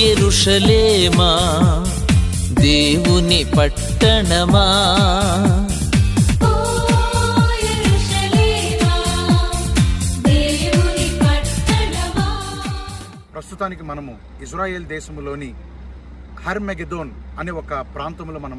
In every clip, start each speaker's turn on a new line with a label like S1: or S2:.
S1: ఎరుషలేమా? దేవుని పట్టణమా?
S2: ఓ యెరూషలేమా దేవుని పట్టణమా?
S3: ప్రస్తుతానికి మనము ఇజ్రాయెల్ దేశంలోని హర్మెగెదోన్ అనే ఒక ప్రాంతంలో మనం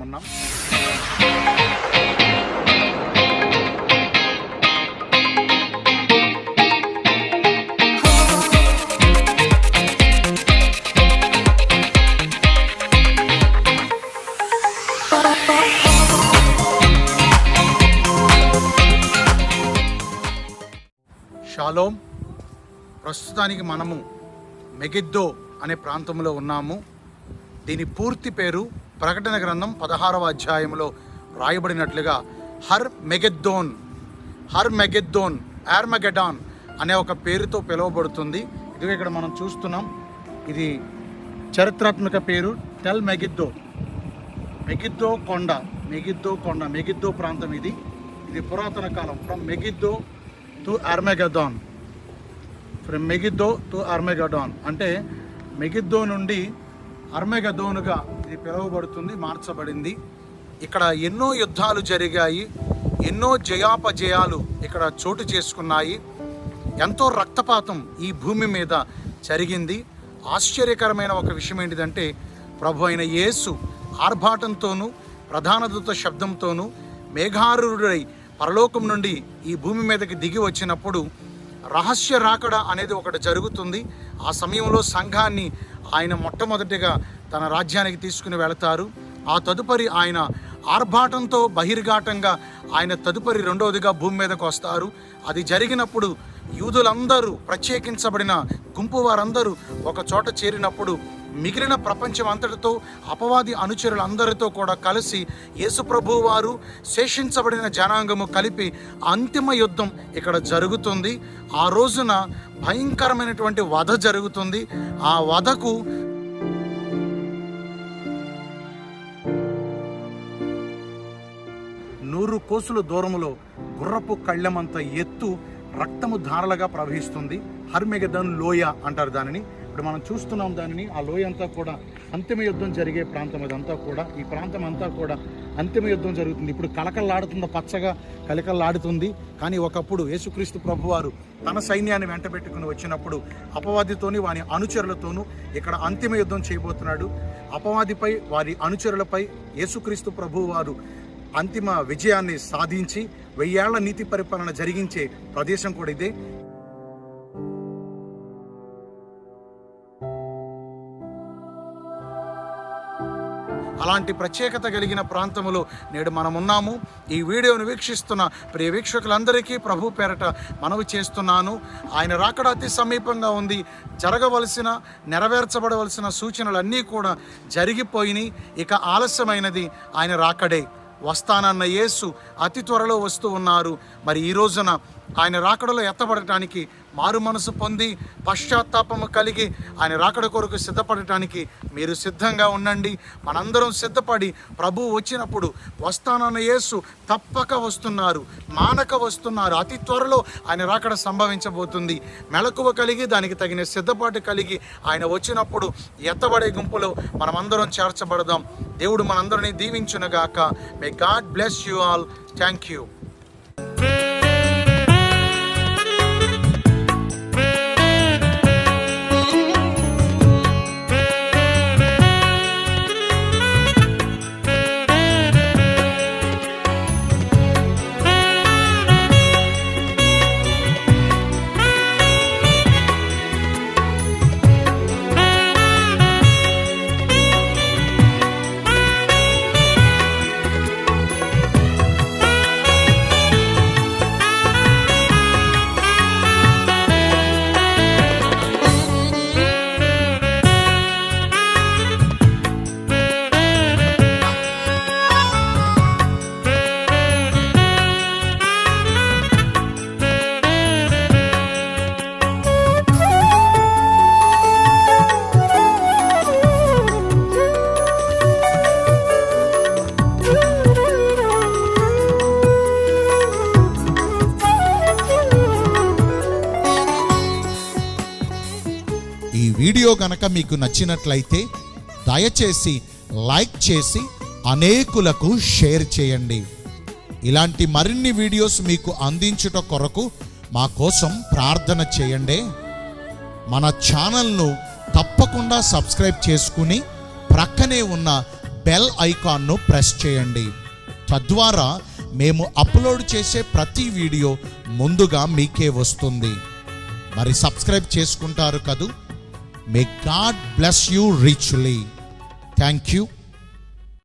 S3: షలోం ప్రస్తుతానికి మనము మెగిద్దో అనే ప్రాంతంలో ఉన్నాము. దీని పూర్తి పేరు ప్రకటన గ్రంథం పదహారవ అధ్యాయంలో రాయబడినట్లుగా హర్ మెగెద్దోన్ హర్ మెగెద్దోన్ మెగెడాన్ అనే ఒక పేరుతో పిలువబడుతుంది. ఇది ఇక్కడ మనం చూస్తున్నాం. ఇది చరిత్రాత్మక పేరు టెల్ మెగిద్దో. మెగిద్దో కొండ మెగిద్దో కొండ మెగిద్దో ప్రాంతం ఇది. ఇది పురాతన కాలం. From Megiddo to Armageddon from Megiddo to Armageddon అంటే మెగిద్దో నుండి అర్మెగదోనుగా ఇది పిలువబడుతుంది మార్చబడింది. ఇక్కడ ఎన్నో యుద్ధాలు జరిగాయి ఎన్నో జయాపజయాలు ఇక్కడ చోటు చేసుకున్నాయి. ఎంతో రక్తపాతం ఈ భూమి మీద జరిగింది. ఆశ్చర్యకరమైన ఒక విషయం ఏంటిదంటే ప్రభు అయిన యేసు ఆర్భాటంతోనూ ప్రధాన దూత శబ్దంతోనూ మేఘారుడై పరలోకం నుండి ఈ భూమి మీదకి దిగి వచ్చినప్పుడు రహస్య రాకడ అనేది ఒకటి జరుగుతుంది. ఆ సమయంలో సంఘాన్ని ఆయన మొట్టమొదటిగా తన రాజ్యానికి తీసుకుని వెళతారు. ఆ తదుపరి ఆయన ఆర్భాటంతో బహిర్ఘాటంగా ఆయన తదుపరి రెండవదిగా భూమి మీదకు వస్తారు. అది జరిగినప్పుడు యూదులందరూ ప్రత్యేకించబడిన గుంపు వారందరూ ఒక చోట చేరినప్పుడు మిగిలిన ప్రపంచం అంతటితో అపవాది అనుచరులందరితో కూడా కలిసి యేసుప్రభు వారు శేషించబడిన జనాంగము కలిపి అంతిమ యుద్ధం ఇక్కడ జరుగుతుంది. ఆ రోజున భయంకరమైనటువంటి వధ జరుగుతుంది. ఆ వధకు నూరు కోసుల దూరంలో గుర్రపు కళ్ళెమంత ఎత్తు రక్తము ధారలుగా ప్రవహిస్తుంది. హర్మెగదన్ లోయ అంటారు దానిని. ఇప్పుడు మనం చూస్తున్నాం దానిని ఆ లోయ అంతా కూడా అంతిమ యుద్ధం జరిగే ప్రాంతం అదంతా కూడా. ఈ ప్రాంతం అంతా కూడా అంతిమ యుద్ధం జరుగుతుంది. ఇప్పుడు కలకల్లాడుతుంది పచ్చగా కలకల్లాడుతుంది. కానీ ఒకప్పుడు యేసుక్రీస్తు ప్రభువారు తన సైన్యాన్ని వెంటబెట్టుకుని వచ్చినప్పుడు అపవాదితోని వారి అనుచరులతోనూ ఇక్కడ అంతిమ యుద్ధం చేయబోతున్నాడు. అపవాదిపై వారి అనుచరులపై యేసుక్రీస్తు ప్రభువారు అంతిమ విజయాన్ని సాధించి వెయ్యేళ్ళ నీతి పరిపాలన జరిగించే ప్రదేశం కూడా ఇదే. అలాంటి ప్రత్యేకత కలిగిన ప్రాంతంలో నేడు మనం ఉన్నాము ఈ వీడియోను వీక్షిస్తున్న ప్రియ వీక్షకులందరికీ ప్రభు పేరట మనవి చేస్తున్నాను. ఆయన రాకడ అతి సమీపంగా ఉంది. జరగవలసిన నెరవేర్చబడవలసిన సూచనలన్నీ కూడా జరిగిపోయినాయి. ఇక ఆలస్యమైనది ఆయన రాకడే. వస్తానన్న యేసు అతి త్వరలో వస్తూ ఉన్నారు. మరి ఈ రోజున ఆయన రాకడలో ఎత్తబడటానికి మారు మనసు పొంది పశ్చాత్తాపము కలిగి ఆయన రాకడ కొరకు సిద్ధపడటానికి మీరు సిద్ధంగా ఉండండి. మనందరం సిద్ధపడి ప్రభు వచ్చినప్పుడు వస్తానన్న యేసు తప్పక వస్తున్నారు మానక వస్తున్నారు. అతి త్వరలో ఆయన రాకడ సంభవించబోతుంది. మెలకువ కలిగి దానికి తగిన సిద్ధపాటు కలిగి ఆయన వచ్చినప్పుడు ఎత్తబడే గుంపులో మనమందరం చేర్చబడదాం. దేవుడు మనందరినీ దీవించునగాక. May God bless you all thank you video కనుక మీకు నచ్చినట్లయితే దయచేసి లైక్ చేసి అనేకులకు షేర్ చేయండి. ఇలాంటి మరిన్ని వీడియోస్ మీకు అందించుట కొరకు మా కోసం ప్రార్థన చేయండి. మన ఛానల్ను తప్పకుండా సబ్స్క్రైబ్ చేసుకుని ప్రక్కనే ఉన్న బెల్ ఐకాన్ను ప్రెస్ చేయండి. తద్వారా మేము అప్లోడ్ చేసే ప్రతి వీడియో ముందుగా మీకే వస్తుంది. మరి సబ్స్క్రైబ్ చేసుకుంటారు కదూ? May God bless you richly thank you